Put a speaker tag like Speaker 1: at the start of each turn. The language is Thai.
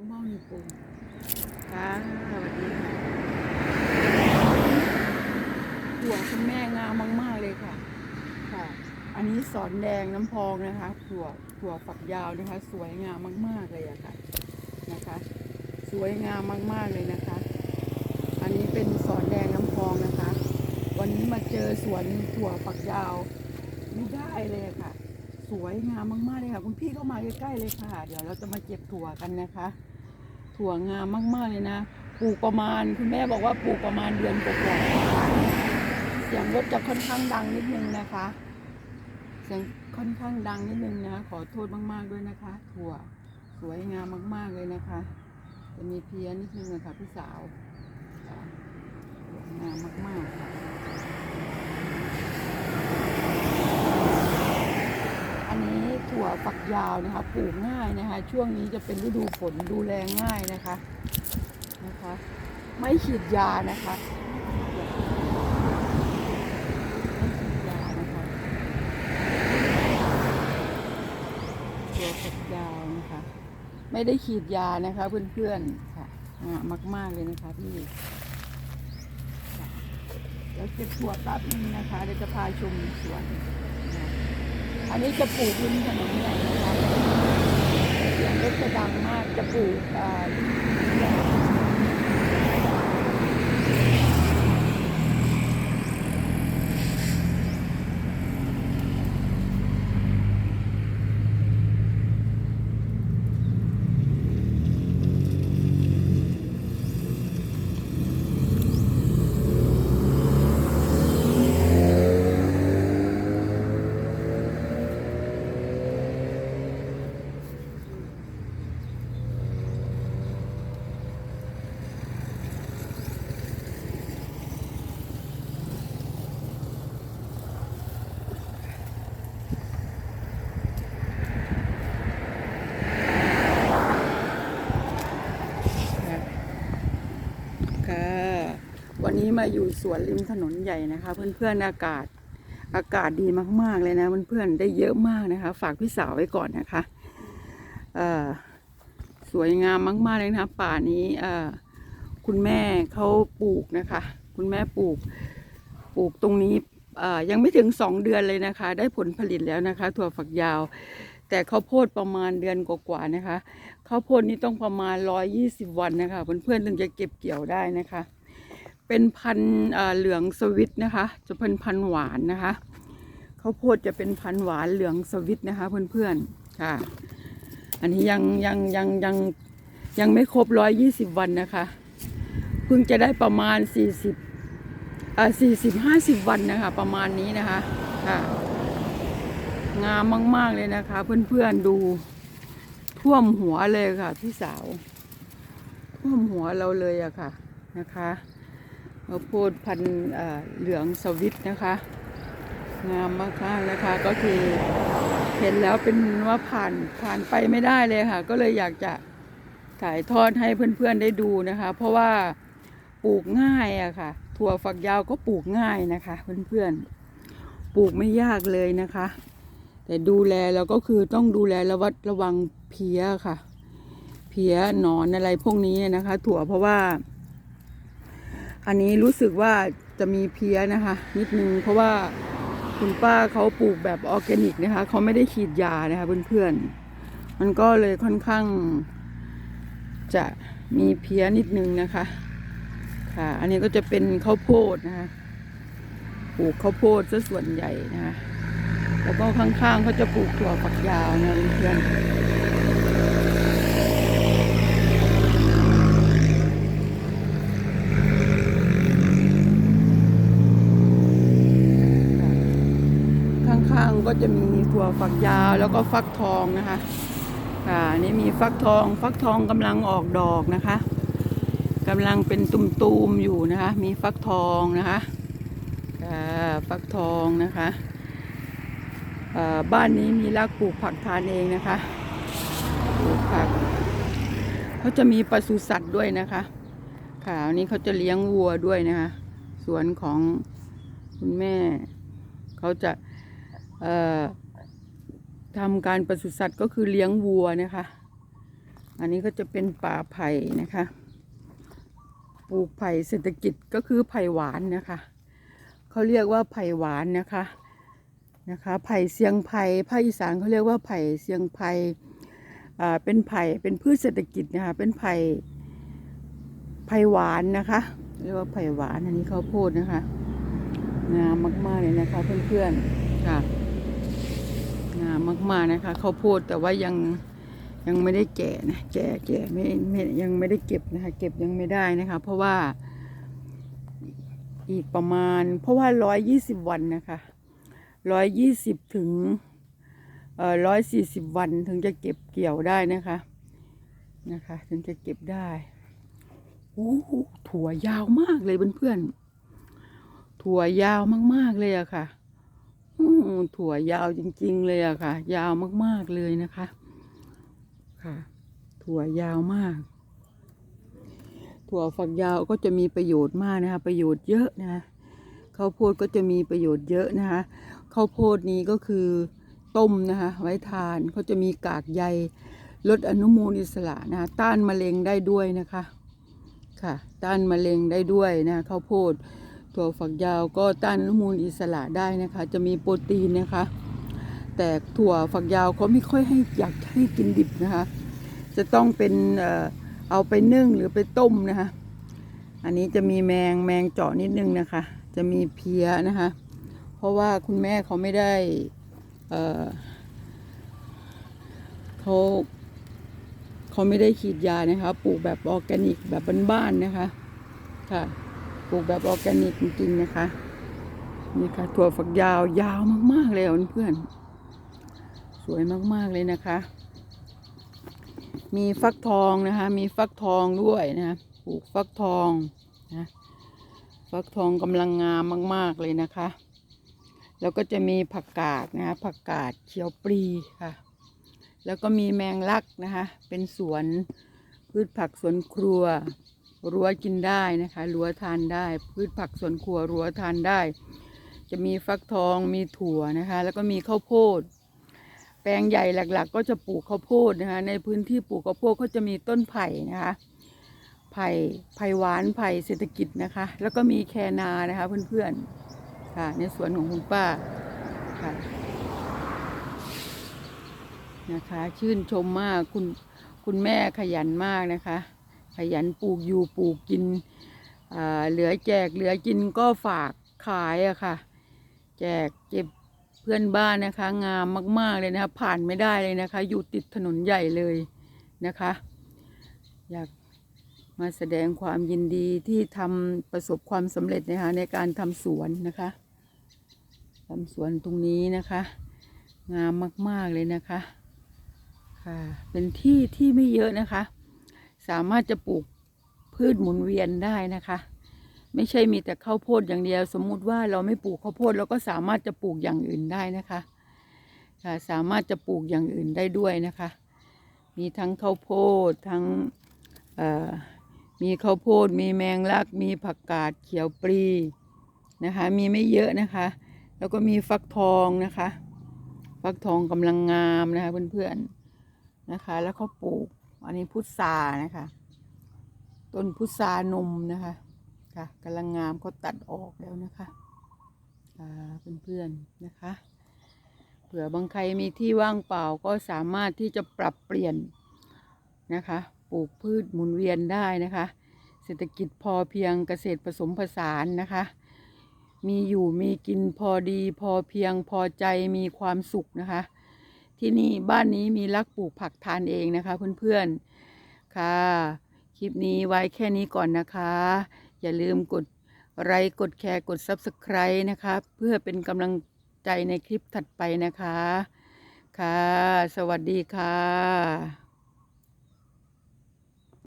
Speaker 1: มองอยู่ปุ่มค่ะสวัสดีค่ะถั่วคุณแม่งามมาก ๆ เลยค่ะ ค่ะ อันนี้สอนแดงน้ำพองนะคะถั่วถั่วฝักยาวนะคะ สวยงามมาก ๆ เลยอะค่ะ นะคะ สวยงามมาก ๆ เลยนะคะ อันนี้เป็นสอนแดงน้ำพองนะคะ วันนี้มาเจอสวนถั่วฝักยาวไม่ได้เลยอะค่ะสวยงามมากๆเลยค่ะ คุณพี่เข้ามาใกล้ๆเลยค่ะ เดี๋ยวเราจะมาเก็บถั่วกันนะคะ ถั่วงามมาก ๆ เลยนะปลูกประมาณคุณแม่บอกว่าปลูกประมาณเดือนกว่าๆเสียงรถจะค่อนข้างดังนิดนึงนะคะ เสียงค่อนข้างดังนิดนึงนะ ขอโทษมาก ๆ ด้วยนะคะ ถั่วสวยงามมาก ๆ เลยนะคะ จะมีเพี้ยนนิดนึงนะคะพี่สาวสวยงามมาก ๆ ค่ะ อันนี้ถั่ว ฝักยาวนะคะปลูกง่ายนะคะ ช่วงนี้จะเป็นฤดูฝนดูแลง่ายนะคะนะคะ ไม่ฉีดยานะคะไม่ฉีดยานะคะถั่วฝักยาวนะคะไม่ได้ฉีดยานะคะเพื่อนๆค่ะงามมากเลยนะคะพี่เดี๋ยวเก็บถั่วแป๊บนึงนะคะเดี๋ยวจะพาชมสวน อันนี้จะปลูกริมถนนใหญ่นะคะเสียงรถจะดังมากจะปลูกอ่าริมถนนใหญ่ค่ะค่ะ วันนี้ มาอยู่สวนริมถนนใหญ่นะคะ เพื่อนๆอากาศอากาศดีมากๆเลยนะเพื่อนๆได้เยอะมากนะคะ ฝากพี่สาวไว้ก่อนนะคะเออสวยงามมาก ๆเลยนะคะ ป่านี้เออคุณแม่เขาปลูกนะคะ คุณแม่ปลูกปลูกตรงนี้เออยังไม่ถึงสองเดือนเลยนะคะ ได้ผลผลิตแล้วนะคะ ถั่วฝักยาว แต่ข้าวโพดประมาณเดือนกว่าๆนะคะข้าวโพดนี่ต้องประมาณร้อยยี่สิบวันนะคะเพื่อนๆถึงจะเก็บเกี่ยวได้นะคะ เป็นพันเหลืองสวิตนะคะ จะเป็นพันหวานนะคะข้าวโพดจะเป็นพันหวานเหลืองสวิตนะคะ เพื่อนๆค่ะ อันนี้ยังยังยังยังยังไม่ครบร้อยยี่สิบวันนะคะเพิ่งจะได้ประมาณสี่สิบอ่าสี่สิบห้าสิบวันนะคะ ประมาณนี้นะคะค่ะงามมาก ๆ เลยนะคะ เพื่อนๆดูท่วมหัวเลยค่ะ พี่สาว ท่วมหัวเราเลยอะค่ะนะคะ ข้าวโพดพันธุ์เอ่อเหลืองสวิตนะคะ งามมากๆนะคะก็คือเห็นแล้วเป็นว่าผ่านผ่านไปไม่ได้เลยค่ะ ก็เลยอยากจะถ่ายทอดให้เพื่อนๆได้ดูนะคะ เพราะว่าปลูกง่ายอะค่ะ ถั่วฝักยาวก็ปลูกง่ายนะคะ เพื่อนๆปลูกไม่ยากเลยนะคะ แต่ดูแลเราก็คือต้องดูแลระวัดระวังเพี้ยค่ะ เพี้ยหนอนอะไรพวกนี้นะคะ ถั่วเพราะว่า อันนี้รู้สึกว่าจะมีเพี้ยนะคะ นิดนึงเพราะว่าคุณป้าเขาปลูกแบบออร์แกนิกนะคะเขาไม่ได้ฉีดยานะคะเพื่อนๆ มันก็เลยค่อนข้าง จะมีเพี้ยนิดนึงนะคะ ค่ะ อันนี้ก็จะเป็นข้าวโพดนะคะปลูกข้าวโพดซะส่วนใหญ่นะคะแล้วก็ข้างๆเขาจะปลูกถั่วฝักยาวนะเพื่อนๆข้างๆ ก็จะมีถั่วฝักยาวแล้วก็ฟักทองนะคะค่ะนี่มีฟักทอง ฟักทองกำลังออกดอกนะคะกำลังเป็นตุ่มๆอยู่นะคะ มีฟักทองนะคะค่ะฟักทองนะคะอ่อบ้านนี้มีรักปลูกผักทานเองนะคะปลูกผักเขาจะมีปศุสัตว์ด้วยนะคะค่ะอันนี้เขาจะเลี้ยงวัวด้วยนะคะ สวนของคุณแม่ เขาจะ ทำการปศุสัตว์ก็คือเลี้ยงวัวนะคะ อันนี้ก็จะเป็นป่าไผ่นะคะ ปลูกไผ่เศรษฐกิจก็คือไผ่หวานนะคะ เขาเรียกว่าไผ่หวานนะคะ นะคะ ไผ่เสียงไผ่ภาคอีสานเขาเรียกว่าไผ่เสียงไผ่อ่าเป็นไผ่ เป็นพืชเศรษฐกิจนะคะ เป็นไผ่ ไผ่หวานนะคะ เรียกว่าไผ่หวาน อันนี้ข้าวโพดนะคะ งามมากๆเลยนะคะเพื่อนๆ ค่ะามมาก ๆนะคะเขาวโพดแต่ว่ายังยังไม่ได้แก่นะแก่แก่ไม่ไม่ยังไม่ได้เก็บนะคะ เก็บยังไม่ได้นะคะ เพราะว่าอีกประมาณ เพราะว่าร้อยยี่สิบวันนะคะร้อยยี่สิบถึงเอ่อร้อยสี่สิบวันถึงจะเก็บเกี่ยวได้นะคะนะคะ ถึงจะเก็บได้โอ้หถั่วยาวมากเลยเพื่อนๆถั่วยาวมากๆเลยอะค่ะ ถั่วยาวจริง ๆ เลยอะค่ะ ยาวมากๆเลยนะคะ ค่ะ ถั่วยาวมาก ถั่วฝักยาวก็จะมีประโยชน์มากนะคะ ประโยชน์เยอะนะข้าวโพดก็จะมีประโยชน์เยอะนะคะข้าวโพดนี้ก็คือต้มนะคะ ไว้ทานเขาจะมีกากใยลดอนุมูลอิสระนะคะต้านมะเร็งได้ด้วยนะคะ ค่ะ ต้านมะเร็งได้ด้วยนะะข้าวโพด ถั่วฝักยาวก็ต้านอนุมูลอิสระได้นะคะ จะมีโปรตีนนะคะ แต่ถั่วฝักยาวเขาไม่ค่อยให้อยากให้กินดิบนะคะ จะต้องเป็นเอาไปนึ่งหรือไปต้มนะคะ อันนี้จะมีแมงแมงเจาะนิดนึงนะคะ จะมีเพี้ยนะคะ เพราะว่าคุณแม่เขาไม่ได้เอ่อเขาเขาไม่ได้ฉีดยานะคะ ปลูกแบบออร์แกนิกแบบบ้านๆนะคะ ค่ะ ปลูกแบบออร์แกนิกจริงๆนะคะนี่ค่ะถั่วฝักยาวยาวมากๆเลยเพื่อนสวยมากๆเลยนะคะ มีฟักทองนะคะ มีฟักทองด้วยนะคะปลูกฟักทองนะฟักทองกำลังงามมาก ๆเลยนะคะ แล้วก็จะมีผักกาดนะคะผักกาดเขียวปรีค่ะ แล้วก็มีแมงลักนะคะ เป็นสวนพืชผักสวนครัว รั้วกินได้นะคะรั้วทานได้ พืชผักสวนครัวรั้วทานได้ จะมีฟักทองมีถั่วนะคะ แล้วก็มีข้าวโพด แปลงใหญ่หลัก ๆ ก็จะปลูกข้าวโพดนะคะ ในพื้นที่ปลูกข้าวโพดก็จะมีต้นไผ่นะคะไผ่ไผ่หวานไผ่เศรษฐกิจนะคะ แล้วก็มีแคนานะคะเพื่อนๆค่ะ ในสวนของคุณป้าค่ะนะคะ ชื่นชมมากคุณคุณแม่ขยันมากนะคะ ขยันปลูกอยู่ปลูกกินเหลือแจกเหลือกินก็ฝากขายอะค่ะ แจกเก็บเพื่อนบ้านนะคะ งามมาก ๆ เลยนะคะผ่านไม่ได้เลยนะคะ อยู่ติดถนนใหญ่เลยนะคะ อยากมาแสดงความยินดีที่ทำประสบความสำเร็จนะคะในการทำสวนนะคะทำสวนตรงนี้นะคะ งามมาก ๆ เลยนะคะค่ะเป็นที่ที่ไม่เยอะนะคะ สามารถจะปลูกพืชหมุนเวียนได้นะคะ ไม่ใช่มีแต่ข้าวโพดอย่างเดียว สมมุติว่าเราไม่ปลูกข้าวโพดเราก็สามารถจะปลูกอย่างอื่นได้นะคะค่ะสามารถจะปลูกอย่างอื่นได้ด้วยนะคะ มีทั้งข้าวโพดทั้งมีข้าวโพด มีแมงลัก มีผักกาดเขียวปลีนะคะ มีไม่เยอะนะคะ แล้วก็มีฟักทองนะคะ ฟักทองกำลังงามนะคะเพื่อนๆนะคะ แล้วเขาปลูก อันนี้พุทรานะคะ ต้นพุทรานมนะคะค่ะกำลังงามเขาตัดออกแล้วนะคะค่ะเพื่อนๆนะคะ เผื่อบางใครมีที่ว่างเปล่าก็สามารถที่จะปรับเปลี่ยนนะคะ ปลูกพืชหมุนเวียนได้นะคะ เศรษฐกิจพอเพียงเกษตรผสมผสานนะคะ มีอยู่มีกินพอดี พอเพียงพอใจมีความสุขนะคะ ที่นี่บ้านนี้มีรักปลูกผักทานเองนะคะเพื่อนๆค่ะ คลิปนี้ไว้แค่นี้ก่อนนะคะ อย่าลืมกดไลค์กดแชร์กด Subscribe นะคะเพื่อเป็นกำลังใจในคลิปถัดไปนะคะ ค่ะ สวัสดีค่ะ